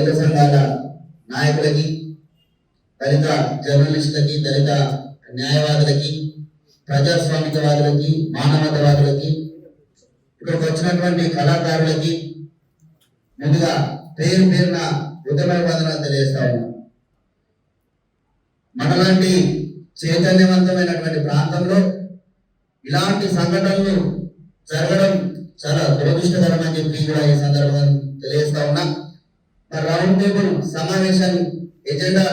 దళిత సంఘాల నాయకులకి దళిత జర్నలిస్టులకి దళిత న్యాయవాదులకి ప్రజాస్వామికవాదులకి మానవతావాదులకి ఇక్కడికి వచ్చినటువంటి కళాకారులకి ముందుగా పేరు పేరున ఉత్తమవందనాలు తెలియజేస్తా ఉన్నాం. మనలాంటి చైతన్యవంతమైనటువంటి ప్రాంతంలో ఇలాంటి సంఘటనలు జరగడం చాలా దురదృష్టకరం అని చెప్పి కూడా ఈ సందర్భంగా తెలియజేస్తా ఉన్నా. రౌండ్ టేబుల్ సమావేశం ఎజెండా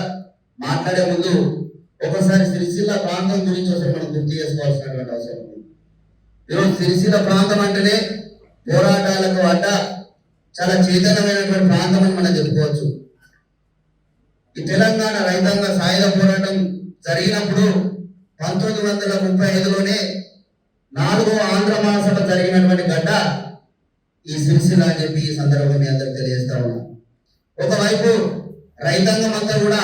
మాట్లాడే ముందు ఒకసారి సిరిసిల్ల ప్రాంతం గురించి ఒకసారి మనం గుర్తు చేసుకోవాల్సినటువంటి అవసరం ఉంది. ఈరోజు సిరిసిల్ల ప్రాంతం అంటేనే పోరాటాలకు అడ్డ చాలా చైతన్యమైనటువంటి ప్రాంతం అని మనం చెప్పుకోవచ్చు. ఈ తెలంగాణ రైతాంగ సాయుధ పోరాటం జరిగినప్పుడు పంతొమ్మిది వందల ముప్పై ఐదులోనే నాలుగో ఆంధ్ర మహాసభ జరిగినటువంటి గడ్డ ఈ సిరిసిల్ల అని చెప్పి ఈ సందర్భంగా మీ అందరికి తెలియజేస్తా ఉన్నాం. ఒకవైపు రైతాంగం అంతా కూడా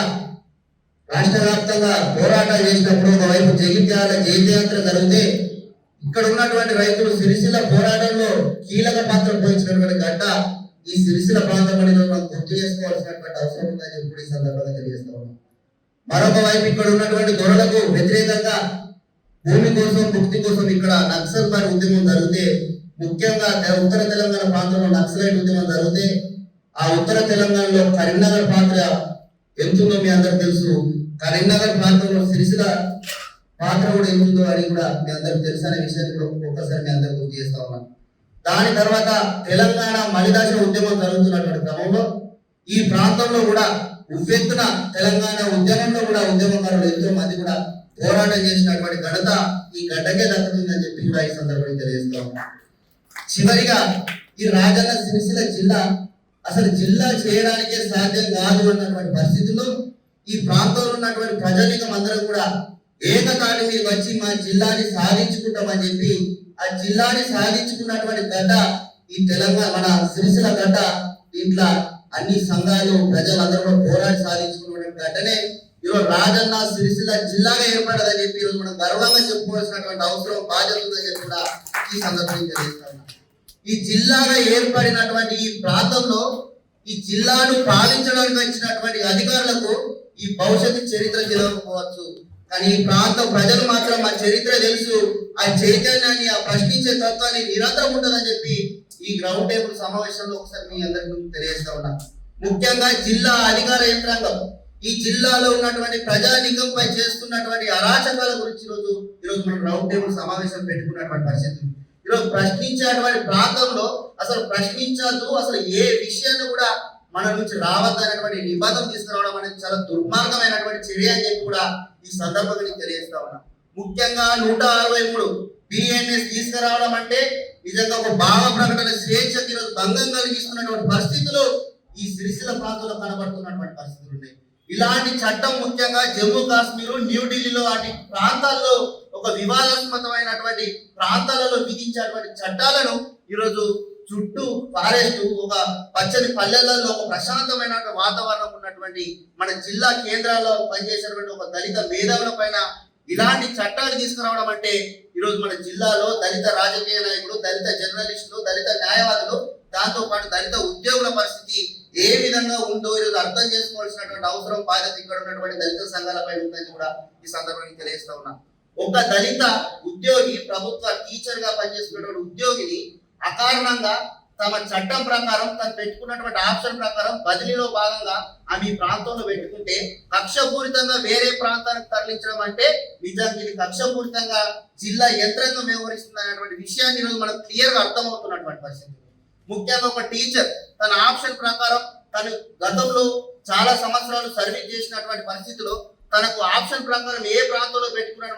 రాష్ట్ర వ్యాప్తంగా పోరాటం చేసినప్పుడు ఒకవైపు జగిత్యాల జయజయాత్ర జరిగితే ఇక్కడ ఉన్నటువంటి రైతులు సిరిసిల్ల పోరాటంలో కీలక పాత్ర పోయించినటువంటి గడ్డ ఈ సిరిసిల్ల ప్రాంతం అనేది మనం గుర్తు చేసుకోవాల్సినటువంటి అవసరం ఉందని చెప్పి ఈ సందర్భంగా తెలియజేస్తా ఉన్నాం. మరొక వైపు ఇక్కడ ఉన్నటువంటి దొరలకు వ్యతిరేకంగా భూమి కోసం ముక్తి కోసం ఇక్కడ నక్సల్ పరి ఉద్యమం జరిగితే ముఖ్యంగా ఉత్తర తెలంగాణ ప్రాంతంలో నక్సలైట్ ఉద్యమం జరిగితే ఆ ఉత్తర తెలంగాణలో కరీంనగర్ పాత్ర ఎంతుందో మీ అందరికి తెలుసు. కరీంనగర్ ప్రాంతంలో సిరిసిల పాత్ర కూడా ఎంతుందో అని కూడా మీ అందరికి తెలుసు అనే విషయాన్ని ఒక్కసారి మీ అందరికి గుర్తు చేస్తా ఉన్నాను దాని తర్వాత తెలంగాణ మలిదాస ఉద్యమం జరుగుతున్నటువంటి క్రమంలో ఈ ప్రాంతంలో కూడా ఉవ్వెత్తున తెలంగాణ ఉద్యమంలో కూడా ఉద్యమకారులు ఎంతో మంది కూడా పోరాటం చేసినటువంటి ఘనత ఈ గడ్డకే దక్కుతుందని చెప్పి కూడా ఈ సందర్భంగా తెలియజేస్తా చివరిగా ఈ రాజన్న సిరిసిల జిల్లా అసలు జిల్లా చేయడానికే సాధ్యం కాదు అన్నటువంటి పరిస్థితుల్లో ఈ ప్రాంతంలో ఉన్నటువంటి ప్రజానికం అందరూ కూడా ఏకకాలం మీద వచ్చి మా జిల్లాని సాధించుకుంటామని చెప్పి ఆ జిల్లాని సాధించుకున్నటువంటి గడ్డ ఈ తెలంగాణ మన సిరిసిల గడ్డ దీంట్లో అన్ని సంఘాలు ప్రజలందరూ కూడా పోరాడి సాధించుకున్నటువంటి గడ్డనే ఈరోజు రాజన్న సిరిసిల్ల జిల్లాగా ఏర్పడదని చెప్పి ఈరోజు మనం గర్వంగా చెప్పుకోవాల్సినటువంటి అవసరం బాధ్యత ఉందని చెప్పి కూడా ఈ సందర్భంగా తెలియజేస్తా ఈ జిల్లాగా ఏర్పడినటువంటి ఈ ప్రాంతంలో ఈ జిల్లాను పాలించడానికి వచ్చినటువంటి అధికారులకు ఈ భవిష్యత్తు చరిత్ర తెలియకపోవచ్చు కానీ ఈ ప్రాంత ప్రజలు మాత్రం ఆ చరిత్ర తెలుసు ఆ చైతన్యాన్ని ఆ ప్రశ్నించే తత్వాన్ని నిరంతరం ఉంటుందని చెప్పి ఈ గ్రౌండ్ టేబుల్ సమావేశంలో ఒకసారి మీ అందరికీ తెలియజేస్తా ఉన్నా. ముఖ్యంగా జిల్లా అధికార యంత్రాంగం. ఈ జిల్లాలో ఉన్నటువంటి ప్రజానికంపై చేస్తున్నటువంటి అరాచకాల గురించి ఈరోజు ఈరోజు మనం రౌండ్ టేబుల్ సమావేశం పెట్టుకున్నటువంటి పరిస్థితి. ఉంది. ఈరోజు ప్రశ్నించేటువంటి ప్రాంతంలో అసలు ప్రశ్నించద్దు అసలు ఏ విషయాన్ని కూడా మన నుంచి రావద్దనేటువంటి నిబంధన తీసుకురావడం అనేది చాలా దుర్మార్గమైనటువంటి చర్య అని చెప్పి కూడా ఈ సందర్భంగా నేను తెలియజేస్తా ఉన్నా. ముఖ్యంగా నూట అరవై మూడు బిఎన్ఎస్ తీసుకురావడం అంటే నిజంగా ఒక భావ ప్రకటన స్వేచ్ఛ ఈరోజు భంగం కలిగిస్తున్నటువంటి పరిస్థితులు ఈ సిరిసిల ప్రాంతంలో కనబడుతున్నటువంటి పరిస్థితులు ఉన్నాయి. ఇలాంటి చట్టం ముఖ్యంగా జమ్మూ కాశ్మీర్ న్యూఢిల్లీలో వాటి ప్రాంతాల్లో ఒక వివాదాస్పదమైనటువంటి ప్రాంతాలలో విధించేటువంటి చట్టాలను ఈరోజు చుట్టూ పారేస్తూ ఒక పచ్చని పల్లెలలో ఒక ప్రశాంతమైన వాతావరణం ఉన్నటువంటి మన జిల్లా కేంద్రాల్లో పనిచేసినటువంటి ఒక దళిత మేధావుల పైన ఇలాంటి చట్టాలు తీసుకురావడం అంటే ఈరోజు మన జిల్లాలో దళిత రాజకీయ నాయకులు దళిత జర్నలిస్టులు దళిత న్యాయవాదులు దాంతో పాటు దళిత ఉద్యోగుల పరిస్థితి ఏ విధంగా ఉందో ఈరోజు అర్థం చేసుకోవాల్సినటువంటి అవసరం బాధ్యత ఇక్కడ ఉన్నటువంటి దళిత సంఘాలపై ఉందని కూడా ఈ సందర్భంగా తెలియజేస్తా ఉన్నా. ఒక దళిత ఉద్యోగి ప్రభుత్వ టీచర్గా పనిచేస్తున్నటువంటి ఉద్యోగిని అకారణంగా తమ చట్టం ప్రకారం తను పెట్టుకున్నటువంటి ఆప్షన్ ప్రకారం బదిలీలో భాగంగా ఆమె ప్రాంతంలో పెట్టుకుంటే కక్షపూరితంగా వేరే ప్రాంతానికి తరలించడం అంటే నిజానికి ఇది కక్షపూరితంగా జిల్లా యంత్రాంగం వ్యవహరిస్తుంది అనేటువంటి విషయాన్ని ఈరోజు మనకు క్లియర్గా అర్థమవుతున్నటువంటి పరిస్థితి. ముఖ్యంగా ఒక టీచర్ తన ఆప్షన్ ప్రకారం తను గతంలో చాలా సంవత్సరాలు సర్వీస్ చేసినటువంటి పరిస్థితిలో తనకు ఆప్షన్ ప్రకారం ఏ ప్రాంతంలో పెట్టుకున్న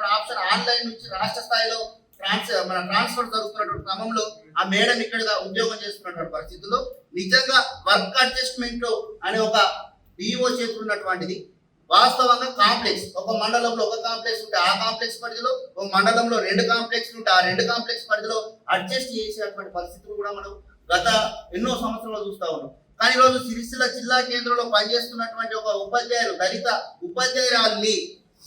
ఆన్లైన్ నుంచి రాష్ట్ర స్థాయిలో ట్రాన్స్ మన ట్రాన్స్ఫర్ జరుగుతున్నటువంటి క్రమంలో ఆ మేడం ఇక్కడగా ఉద్యోగం చేస్తున్నటువంటి పరిస్థితుల్లో నిజంగా వర్క్ అడ్జస్ట్మెంట్ అనే ఒక డిఓ చేతున్నటువంటిది వాస్తవంగా కాంప్లెక్స్. ఒక మండలంలో ఒక కాంప్లెక్స్ ఉంటే ఆ కాంప్లెక్స్ పరిధిలో ఒక మండలంలో రెండు కాంప్లెక్స్ ఉంటే ఆ రెండు కాంప్లెక్స్ పరిధిలో అడ్జస్ట్ చేసేటువంటి పరిస్థితులు కూడా మనం గత ఎన్నో సంవత్సరాలు చూస్తూ ఉన్నాం. కానీ ఈరోజు సిరిసిల్ల జిల్లా కేంద్రంలో పనిచేస్తున్నటువంటి ఒక ఉపాధ్యాయులు దళిత ఉపాధ్యాయురాల్ని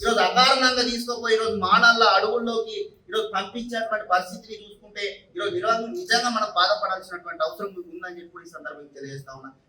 ఈరోజు అకారణంగా తీసుకుపోయి ఈరోజు మానల్ల అడవుల్లోకి ఈరోజు పంపించేటువంటి పరిస్థితిని చూసుకుంటే ఈరోజు ఈరోజు నిజంగా మనం బాధపడాల్సినటువంటి అవసరం ఉందని చెప్పి ఈ సందర్భంగా తెలియజేస్తా ఉన్నా.